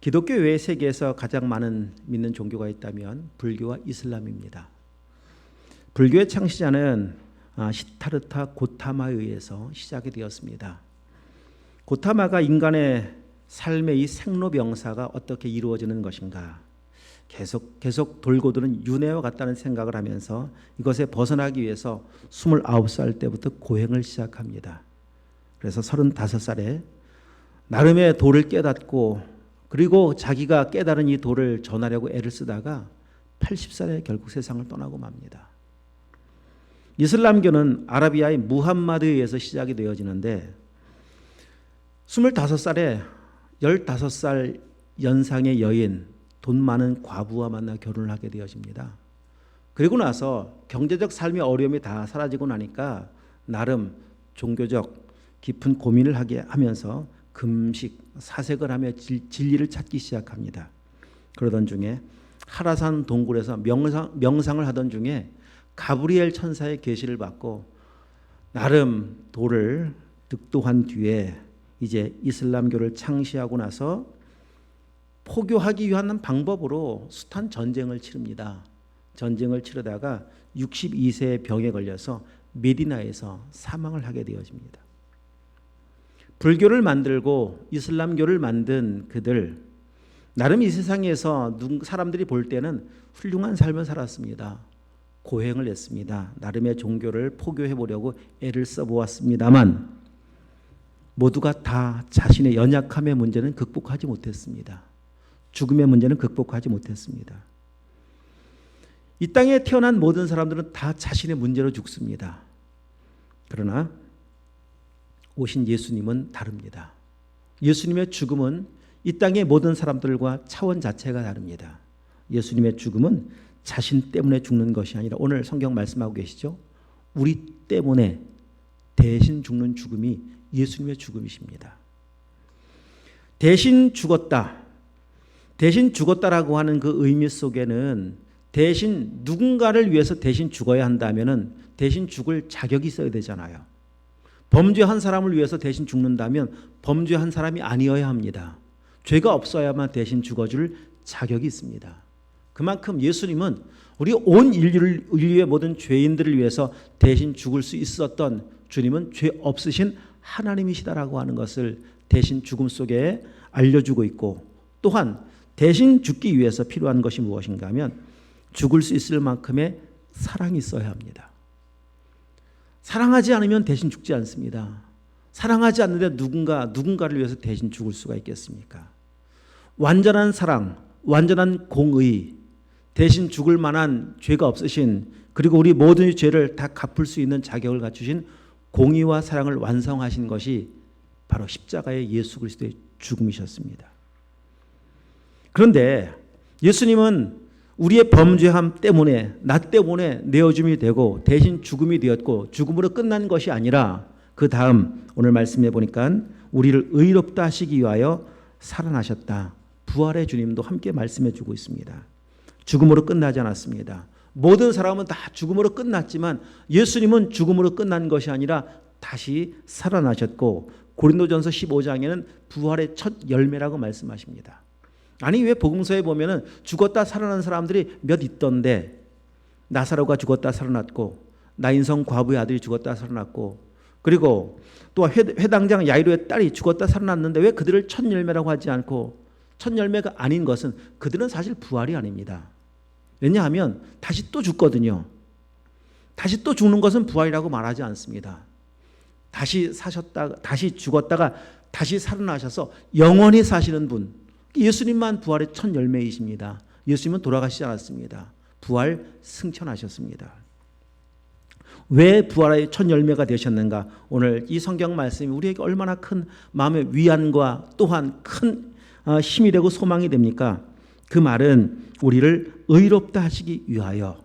기독교 외 세계에서 가장 많은 믿는 종교가 있다면 불교와 이슬람입니다. 불교의 창시자는 아, 시타르타 고타마에 의해서 시작이 되었습니다. 고타마가 인간의 삶의 이 생로병사가 어떻게 이루어지는 것인가 계속 계속 돌고 도는 윤회와 같다는 생각을 하면서 이것에 벗어나기 위해서 29살 때부터 고행을 시작합니다. 그래서 35살에 나름의 도를 깨닫고 그리고 자기가 깨달은 이 도를 전하려고 애를 쓰다가 80살에 결국 세상을 떠나고 맙니다. 이슬람교는 아라비아의 무함마드에 의해서 시작이 되어지는데 25살에 15살 연상의 여인 돈 많은 과부와 만나 결혼을 하게 되어집니다. 그리고 나서 경제적 삶의 어려움이 다 사라지고 나니까 나름 종교적 깊은 고민을 하게 하면서 금식, 사색을 하며 진 리를 찾기 시작합니다. 그러던 중에 하라산 동굴에서 명상, 명상을 하던 중에 가브리엘 천사의 계시를 받고 나름 도를 득도한 뒤에 이제 이슬람교를 창시하고 나서 포교하기 위한 방법으로 숱한 전쟁을 치릅니다. 전쟁을 치르다가 62세의 병에 걸려서 메디나에서 사망을 하게 되어집니다. 불교를 만들고 이슬람교를 만든 그들 나름 이 세상에서 사람들이 볼 때는 훌륭한 삶을 살았습니다. 고행을 했습니다. 나름의 종교를 포교해 보려고 애를 써 보았습니다만 모두가 다 자신의 연약함의 문제는 극복하지 못했습니다. 죽음의 문제는 극복하지 못했습니다. 이 땅에 태어난 모든 사람들은 다 자신의 문제로 죽습니다. 그러나 오신 예수님은 다릅니다. 예수님의 죽음은 이 땅의 모든 사람들과 차원 자체가 다릅니다. 예수님의 죽음은 자신 때문에 죽는 것이 아니라 오늘 성경 말씀하고 계시죠? 우리 때문에 대신 죽는 죽음이 예수님의 죽음이십니다. 대신 죽었다. 대신 죽었다라고 하는 그 의미 속에는 대신 누군가를 위해서 대신 죽어야 한다면은 대신 죽을 자격이 있어야 되잖아요. 범죄한 사람을 위해서 대신 죽는다면 범죄한 사람이 아니어야 합니다. 죄가 없어야만 대신 죽어줄 자격이 있습니다. 그만큼 예수님은 우리 온 인류를, 인류의 모든 죄인들을 위해서 대신 죽을 수 있었던 주님은 죄 없으신 하나님이시다라고 하는 것을 대신 죽음 속에 알려주고 있고 또한 대신 죽기 위해서 필요한 것이 무엇인가 하면 죽을 수 있을 만큼의 사랑이 있어야 합니다. 사랑하지 않으면 대신 죽지 않습니다. 사랑하지 않는데 누군가 누군가를 위해서 대신 죽을 수가 있겠습니까? 완전한 사랑, 완전한 공의, 대신 죽을 만한 죄가 없으신 그리고 우리 모든 죄를 다 갚을 수 있는 자격을 갖추신 공의와 사랑을 완성하신 것이 바로 십자가의 예수 그리스도의 죽음이셨습니다. 그런데 예수님은 우리의 범죄함 때문에 나 때문에 내어줌이 되고 대신 죽음이 되었고 죽음으로 끝난 것이 아니라 그 다음 오늘 말씀해 보니까 우리를 의롭다 하시기 위하여 살아나셨다. 부활의 주님도 함께 말씀해 주고 있습니다. 죽음으로 끝나지 않았습니다. 모든 사람은 다 죽음으로 끝났지만 예수님은 죽음으로 끝난 것이 아니라 다시 살아나셨고 고린도전서 15장에는 부활의 첫 열매라고 말씀하십니다. 아니 왜 복음서에 보면은 죽었다 살아난 사람들이 몇 있던데 나사로가 죽었다 살아났고 나인성 과부의 아들이 죽었다 살아났고 그리고 또 회당장 야이로의 딸이 죽었다 살아났는데 왜 그들을 첫 열매라고 하지 않고 첫 열매가 아닌 것은 그들은 사실 부활이 아닙니다. 왜냐하면 다시 또 죽거든요. 다시 또 죽는 것은 부활이라고 말하지 않습니다. 다시 사셨다 다시 죽었다가 다시 살아나셔서 영원히 사시는 분. 예수님만 부활의 첫 열매이십니다. 예수님은 돌아가시지 않았습니다. 부활 승천하셨습니다. 왜 부활의 첫 열매가 되셨는가? 오늘 이 성경 말씀이 우리에게 얼마나 큰 마음의 위안과 또한 큰 어, 힘이 되고 소망이 됩니까? 그 말은 우리를 의롭다 하시기 위하여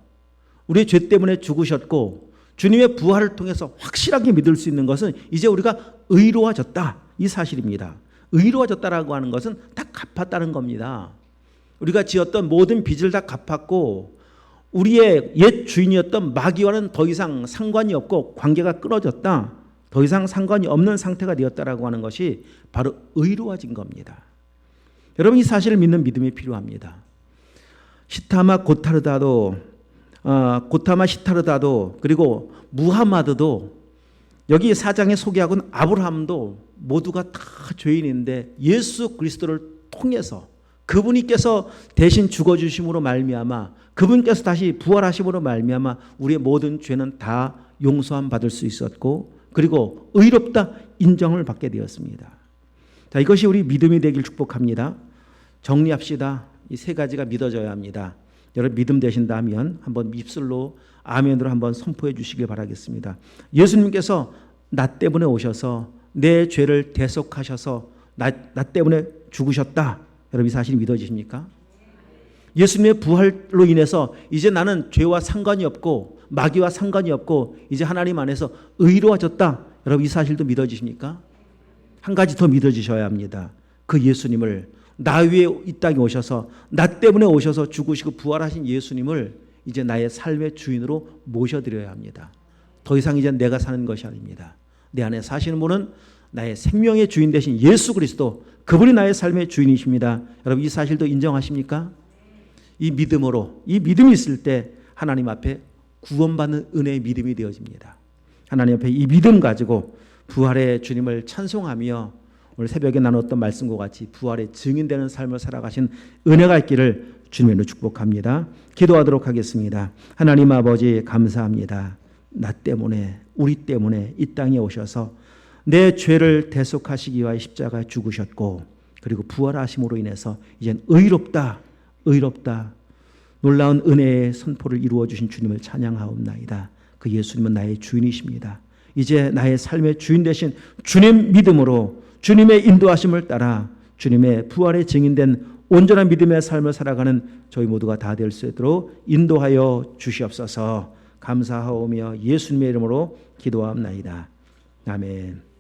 우리의 죄 때문에 죽으셨고 주님의 부활을 통해서 확실하게 믿을 수 있는 것은 이제 우리가 의로워졌다 이 사실입니다. 의로워졌다라고 하는 것은 다 갚았다는 겁니다. 우리가 지었던 모든 빚을 다 갚았고 우리의 옛 주인이었던 마귀와는 더 이상 상관이 없고 관계가 끊어졌다. 더 이상 상관이 없는 상태가 되었다라고 하는 것이 바로 의로워진 겁니다. 여러분 이 사실을 믿는 믿음이 필요합니다. 시타마 고타르다도 어, 고타마 시타르다도 그리고 무하마드도 여기 사장에 소개하고는 아브라함도 모두가 다 죄인인데 예수 그리스도를 통해서 그분이께서 대신 죽어 주심으로 말미암아 그분께서 다시 부활하심으로 말미암아 우리의 모든 죄는 다 용서함 받을 수 있었고 그리고 의롭다 인정을 받게 되었습니다. 자, 이것이 우리 믿음이 되길 축복합니다. 정리합시다. 이 세 가지가 믿어져야 합니다. 여러분 믿음 되신다면 한번 입술로 아멘으로 한번 선포해 주시길 바라겠습니다. 예수님께서 나 때문에 오셔서 내 죄를 대속하셔서 나, 나 때문에 죽으셨다. 여러분 이 사실이 믿어지십니까? 예수님의 부활로 인해서 이제 나는 죄와 상관이 없고 마귀와 상관이 없고 이제 하나님 안에서 의로워졌다. 여러분 이 사실도 믿어지십니까? 한 가지 더 믿어지셔야 합니다. 그 예수님을 나 위에 이 땅에 오셔서 나 때문에 오셔서 죽으시고 부활하신 예수님을 이제 나의 삶의 주인으로 모셔드려야 합니다. 더 이상 이제 내가 사는 것이 아닙니다. 내 안에 사시는 분은 나의 생명의 주인 되신 예수 그리스도 그분이 나의 삶의 주인이십니다. 여러분 이 사실도 인정하십니까? 이 믿음으로 이 믿음이 있을 때 하나님 앞에 구원받는 은혜의 믿음이 되어집니다. 하나님 앞에 이 믿음 가지고 부활의 주님을 찬송하며 오늘 새벽에 나눴던 말씀과 같이 부활의 증인되는 삶을 살아가신 은혜가 있기를 주님으로 축복합니다. 기도하도록 하겠습니다. 하나님 아버지 감사합니다. 나 때문에 우리 때문에 이 땅에 오셔서 내 죄를 대속하시기 위하여 십자가에 죽으셨고 그리고 부활하심으로 인해서 이젠 의롭다 의롭다 놀라운 은혜의 선포를 이루어 주신 주님을 찬양하옵나이다. 그 예수님은 나의 주인이십니다. 이제 나의 삶의 주인 되신 주님 믿음으로 주님의 인도하심을 따라 주님의 부활의 증인된 온전한 믿음의 삶을 살아가는 저희 모두가 다 될 수 있도록 인도하여 주시옵소서 감사하오며 예수님의 이름으로 기도하옵나이다. 아멘.